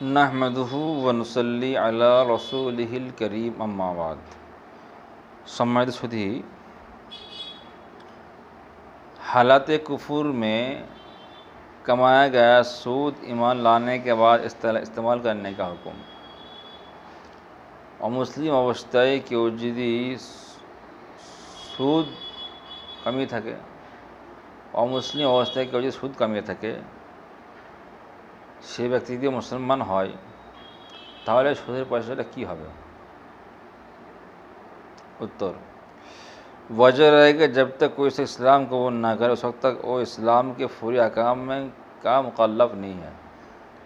नहमदू वनसली अला रसूल करीम अम्माबाद समाज सुधी हालात कफूर में कमाया गया सूद ईमान लाने के बाद इस्तेमाल करने का हुक्म और मुस्लिम अवस्था के उजदी सूद कमी थके और मुस्लिम अवस्था की वजह सूद कमी थके সে ব্যক্তি যদি মুসলমান হয় তাহলে সুদের পয়সাটা কী হবে उत्तर वजह रहेगा जब तक कोई से इस्लाम कबूल ना करे उस वक्त तक वो इस्लाम के पूरे अकाम में का मुकल्लफ नहीं है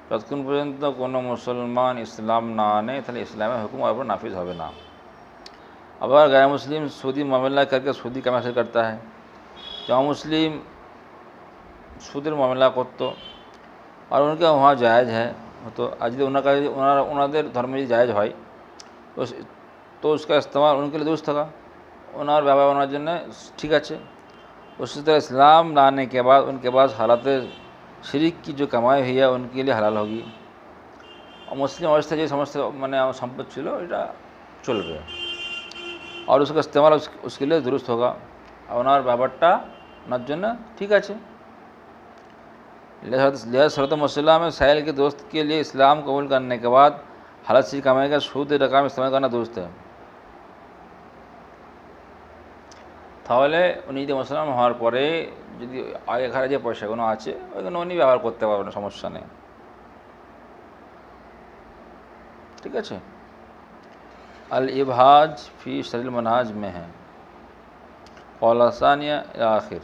ততক্ষণ পর্যন্ত কোনো মুসলমান ইসলাম না আনে তাহলে ইসলামের হুকুম ওর উপর নাফিজ হবে না আবার गैर मुस्लिम सूदी मामला करके सूदी কাম হাসিল करता है जो मुस्लिम সুদের মামলা করতো আর উনকে वहाँ জায়েজ है তো আর যদি ওনার কাছে ওনারা ওনাদের ধর্মে যদি জায়েজ হয় তো तो उसका इस्तेमाल उनके लिए दुरुस्त होगा उन्हें और व्यवहार होना जन्य ठीक है उसी तरह इस्लाम लाने के बाद उनके पास हालत शरीक की जो कमाई हुई है उनके लिए हलाल होगी और मुस्लिम अवस्था जो समस्त मैंने संपत्ति छिलो এটা চলবে और उसका इस्तेमाल उस, उसके लिए दुरुस्त होगा और ওনার ব্যাপারটা ওনার জন্য ঠিক আছে लिहाजा सरत मसला में साहिल के दोस्त के लिए इस्लाम कबूल करने के बाद हालत से कमाई का सूद रकम इस्तेमाल करना दुरुस्त है তাহলে উনি যদি মুসলমান হওয়ার পরে যদি আগেকার যে পয়সাগুলো আছে ওইগুলো উনি ব্যবহার করতে পারবেন সমস্যা নেই ঠিক আছে अल इबहाज फ़ी शरील मनाज में है कौलासानिया आखिर